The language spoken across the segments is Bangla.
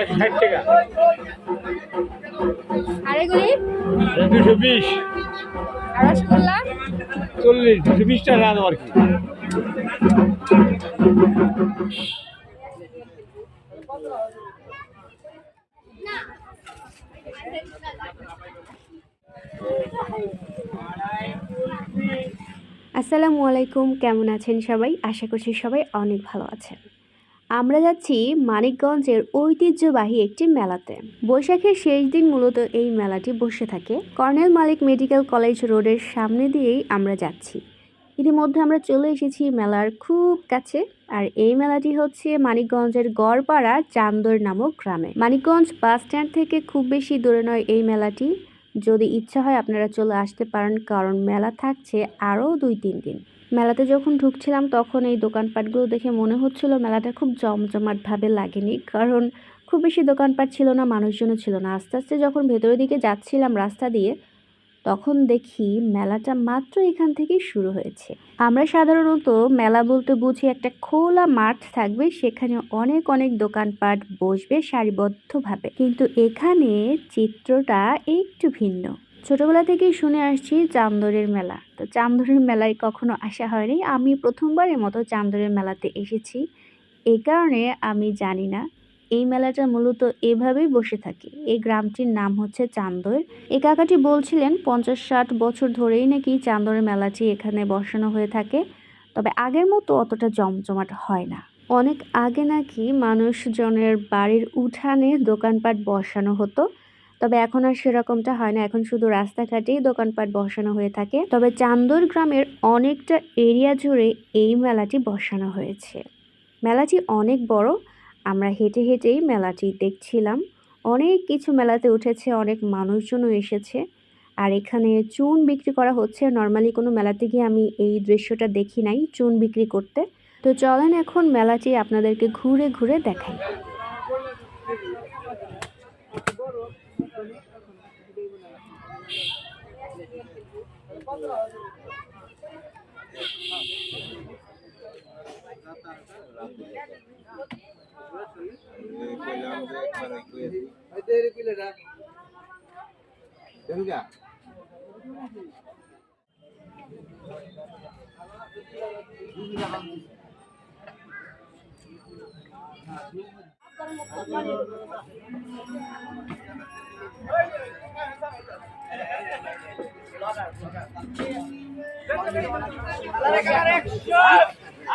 একশো ষাট টাকা। আর এগুলি দুশো বিশ। আর রসগোল্লা চল্লিশ দুশো বিশ টাকা দাম আর কি আসসালামু আলাইকুম কেমন আছেন সবাই? আশা করছি সবাই অনেক ভালো আছেন। আমরা যাচ্ছি মানিকগঞ্জের ঐতিহ্যবাহী একটি মেলাতে। বৈশাখের শেষ দিন মূলত এই মেলাটি বসে থাকে। কর্নেল মালিক মেডিকেল কলেজ রোডের সামনে দিয়েই আমরা যাচ্ছি। ইতিমধ্যে আমরা চলে এসেছি মেলার খুব কাছে আর এই মেলাটি হচ্ছে মানিকগঞ্জের গড়পাড়া চান্দর নামক গ্রামে। মানিকগঞ্জ বাস স্ট্যান্ড থেকে খুব বেশি দূরে নয় এই মেলাটি। যদি ইচ্ছা হয় আপনারা চলে আসতে পারেন, কারণ মেলা থাকছে আরও দুই তিন দিন। মেলাতে যখন ঢুকছিলাম তখন এই দোকানপাটগুলো দেখে মনে হচ্ছিল মেলাটা খুব জমজমাটভাবে লাগেনি, কারণ খুব বেশি দোকানপাট ছিল না, মানুষজনও ছিল না। আস্তে আস্তে যখন ভেতরের দিকে যাচ্ছিলাম রাস্তা দিয়ে তখন দেখি মেলাটা মাত্র এখান থেকেই শুরু হয়েছে। আমরা সাধারণত মেলা বলতে বুঝি একটা খোলা মাঠ থাকবে, সেখানে অনেক অনেক দোকানপাট বসবে সারিবদ্ধভাবে। কিন্তু এখানে চিত্রটা একটু ভিন্ন। ছোটবেলা থেকেই শুনে আসছি চান্দরের মেলা। তো চান্দরের মেলায় কখনো আসা হয়নি। আমি প্রথমবারের মতো চান্দরের মেলাতে এসেছি। এই কারণে আমি জানি না। এই মেলাটা মূলত এভাবেই বসে থাকে। এই গ্রামটির নাম হচ্ছে চান্দর। এই কাকাটি বলছিলেন পঞ্চাশ ষাট বছর ধরেই নাকি চান্দরের মেলাটি এখানে বসানো হয়ে থাকে। তবে আগের মতো অতটা জমজমাট হয় না। অনেক আগে নাকি মানুষজনের বাড়ির উঠানে দোকানপাট বসানো হতো। তবে এখন আর সেরকমটা হয় না। এখন শুধু রাস্তাঘাটেই দোকানপাট বসানো হয়ে থাকে। তবে চান্দর গ্রামের অনেকটা এরিয়া জুড়ে এই মেলাটি বসানো হয়েছে। মেলাটি অনেক বড়। আমরা হেঁটে হেঁটেই মেলাটি দেখছিলাম। অনেক কিছু মেলাতে উঠেছে, অনেক মানুষজনও এসেছে। আর এখানে চুন বিক্রি করা হচ্ছে। নর্মালি কোনো মেলাতে গিয়ে আমি এই দৃশ্যটা দেখি নাই চুন বিক্রি করতে। তো চলেন এখন মেলাটি আপনাদেরকে ঘুরে ঘুরে দেখাই। এটা দেখুন যা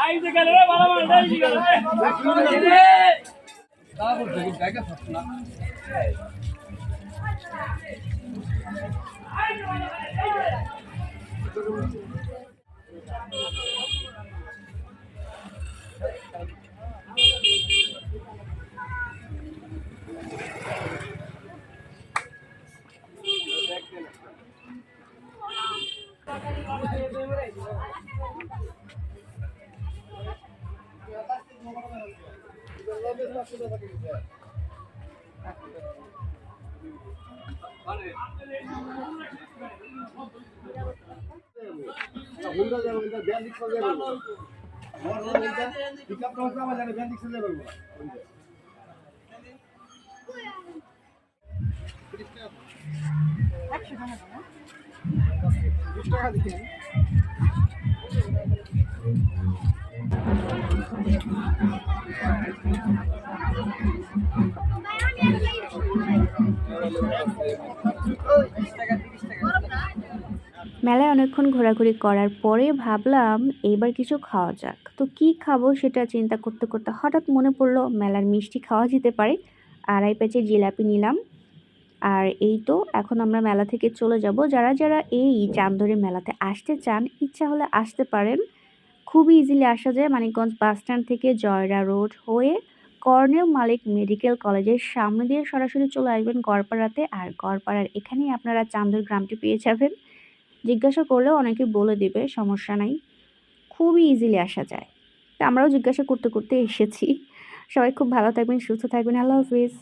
আইজ গেলে ভালো ভালো Thank you. হুন্ডা যাবে হুন্ডা ব্যান দিক জানে ব্যান চলে যাবে একশো টাকা হ্যাঁ? দিন মেলায় অনেকক্ষণ ঘোরাঘুরি করার পরে ভাবলাম এইবার কিছু খাওয়া যাক। তো কি খাব সেটা চিন্তা করতে করতে হঠাৎ মনে পড়ল মেলার মিষ্টি খাওয়া যেতে পারে। আড়াই প্যাচের জিলাপি নিলাম। আর এই তো এখন আমরা মেলা থেকে চলে যাব। যারা যারা এই চান্দরের মেলাতে আসতে চান, ইচ্ছা হলে আসতে পারেন। খুবই ইজিলি আসা যায় মানিকগঞ্জ বাস স্ট্যান্ড থেকে জয়রা রোড হয়ে কর্নেল মালিক মেডিকেল কলেজের সামনে দিয়ে সরাসরি চলে আসবেন গড়পাড়াতে। আর গড়পাড়ার এখানেই আপনারা চান্দর গ্রামটি পেয়ে যাবেন। জিজ্ঞাসা করলেও অনেকে বলে দিবে, সমস্যা নাই। খুবই ইজিলি আসা যায়। তা আমরাও জিজ্ঞাসা করতে করতে এসেছি। সবাই খুব ভালো থাকবেন, সুস্থ থাকবেন। আল্লাহ হাফিজ।